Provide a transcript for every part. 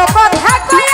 Bob, Bob, Bob, Bob, Bob, Bob, Bob,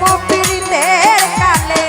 মোপীরিতের কালে